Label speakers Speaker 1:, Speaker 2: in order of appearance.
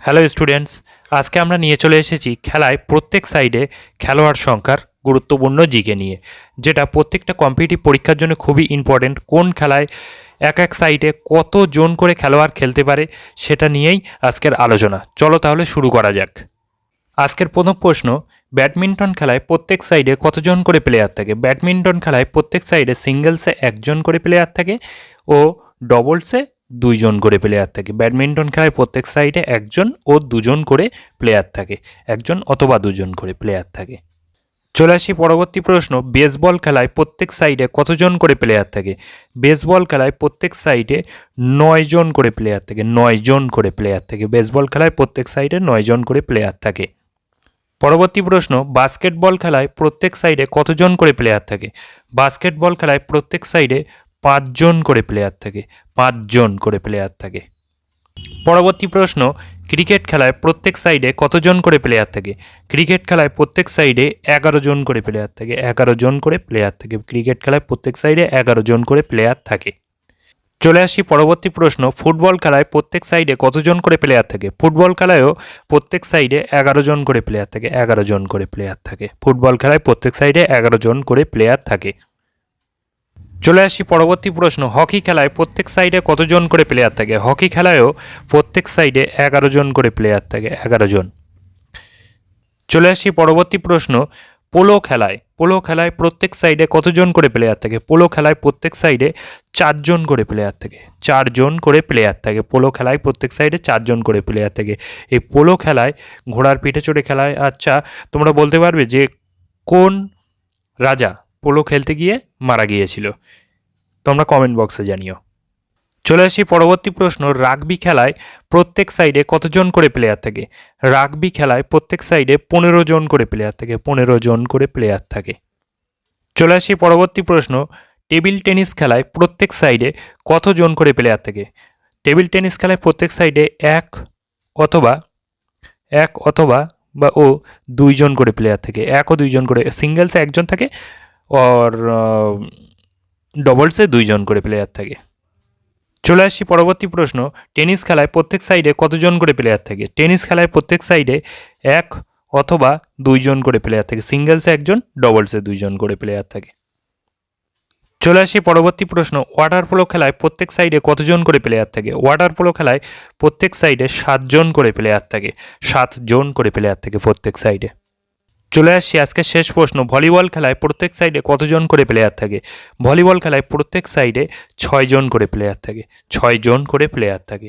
Speaker 1: Hello students আজকে আমরা নিয়ে চলে এসেছি খেলায় প্রত্যেক সাইডে খেলোয়াড় সংখ্যার গুরুত্বপূর্ণ জিকে নিয়ে, যেটা প্রত্যেকটা কম্পিটিটিভ পরীক্ষার জন্য খুবই ইম্পর্ট্যান্ট কোন খেলায় এক এক সাইডে কত জন করে খেলোয়াড় খেলতে পারে সেটা নিয়েই আজকের আলোচনা। চলো তাহলে শুরু করা যাক। আজকের প্রথম প্রশ্ন, ব্যাডমিন্টন খেলায় প্রত্যেক সাইডে কতজন করে প্লেয়ার থাকে? ব্যাডমিন্টন খেলায় প্রত্যেক সাইডে সিঙ্গেলসে একজন করে প্লেয়ার থাকে ও ডবলসে দুইজন করে প্লেয়ার থাকে। ব্যাডমিন্টন খেলায় প্রত্যেক সাইডে একজন ও দুজন করে প্লেয়ার থাকে। একজন অথবা দুজন করে প্লেয়ার থাকে। চলে আসি পরবর্তী প্রশ্ন। বেসবল খেলায় প্রত্যেক সাইডে কতজন করে প্লেয়ার থাকে? বেসবল খেলায় প্রত্যেক সাইডে নয় জন করে প্লেয়ার থাকে। নয় জন করে প্লেয়ার থাকে। বেসবল খেলায় প্রত্যেক সাইডে নয় জন করে প্লেয়ার থাকে। পরবর্তী প্রশ্ন। বাস্কেটবল খেলায় প্রত্যেক সাইডে কতজন করে প্লেয়ার থাকে? বাস্কেটবল খেলায় প্রত্যেক সাইডে পাঁচজন করে প্লেয়ার থাকে পাঁচজন করে প্লেয়ার থাকে পরবর্তী প্রশ্ন ক্রিকেট খেলায় প্রত্যেক সাইডে কতজন করে প্লেয়ার থাকে ক্রিকেট খেলায় প্রত্যেক সাইডে এগারো জন করে প্লেয়ার থাকে এগারো জন করে প্লেয়ার থাকে ক্রিকেট খেলায় প্রত্যেক সাইডে এগারো জন করে প্লেয়ার থাকে চলে আসি পরবর্তী প্রশ্ন ফুটবল খেলায় প্রত্যেক সাইডে কতজন করে প্লেয়ার থাকে ফুটবল খেলায়ও প্রত্যেক সাইডে এগারো জন করে প্লেয়ার থাকে এগারো জন করে প্লেয়ার থাকে ফুটবল খেলায় প্রত্যেক সাইডে এগারো জন করে প্লেয়ার থাকে চলে আসি পরবর্তী প্রশ্ন। হকি খেলায় প্রত্যেক সাইডে কতজন করে প্লেয়ার থাকে? হকি খেলায়ও প্রত্যেক সাইডে এগারো জন করে প্লেয়ার থাকে, এগারো জন। চলে আসি পরবর্তী প্রশ্ন। পোলো খেলায় পোলো খেলায় প্রত্যেক সাইডে কতজন করে প্লেয়ার থাকে? পোলো খেলায় প্রত্যেক সাইডে চারজন করে প্লেয়ার থাকে, চারজন করে প্লেয়ার থাকে। পোলো খেলায় প্রত্যেক সাইডে চারজন করে প্লেয়ার থাকে। এই পোলো খেলায় ঘোড়ার পিঠে চড়ে খেলায় আচ্ছা তোমরা বলতে পারবে যে কোন রাজা পোলো খেলতে গিয়ে মারা গিয়েছিল। তোমরা কমেন্ট বক্সে জানিও। চলে আসি পরবর্তী প্রশ্ন রাগবি খেলায় প্রত্যেক সাইডে কতজন করে প্লেয়ার থাকে? রাগবি খেলায় প্রত্যেক সাইডে পনেরো জন করে প্লেয়ার থাকে, পনেরো জন করে প্লেয়ার থাকে। চলে আসি পরবর্তী প্রশ্ন টেবিল টেনিস খেলায় প্রত্যেক সাইডে কতজন করে প্লেয়ার থাকে? টেবিল টেনিস খেলায় প্রত্যেক সাইডে এক অথবা এক অথবা বা ও দুইজন করে প্লেয়ার থাকে, এক ও দুইজন করে সিঙ্গেলসে একজন থাকে আর ডবলসে দুইজন করে প্লেয়ার থাকে। চলে আসি পরবর্তী প্রশ্ন। টেনিস খেলায় প্রত্যেক সাইডে কতজন করে প্লেয়ার থাকে? টেনিস খেলায় প্রত্যেক সাইডে এক অথবা দুইজন করে প্লেয়ার থাকে। সিঙ্গেলসে একজন ডবলসে দুইজন করে প্লেয়ার থাকে। চলে আসি পরবর্তী প্রশ্ন। ওয়াটার পোলো খেলায় প্রত্যেক সাইডে কতজন করে প্লেয়ার থাকে? ওয়াটার পোলো খেলায় প্রত্যেক সাইডে সাতজন করে প্লেয়ার থাকে। সাতজন করে প্লেয়ার থাকে প্রত্যেক সাইডে চলে আসছি আজকে শেষ প্রশ্ন। ভলিবল খেলায় প্রত্যেক সাইডে কতজন করে প্লেয়ার থাকে? ভলিবল খেলায় প্রত্যেক সাইডে ছয়জন করে প্লেয়ার থাকে। ছয়জন করে প্লেয়ার থাকে।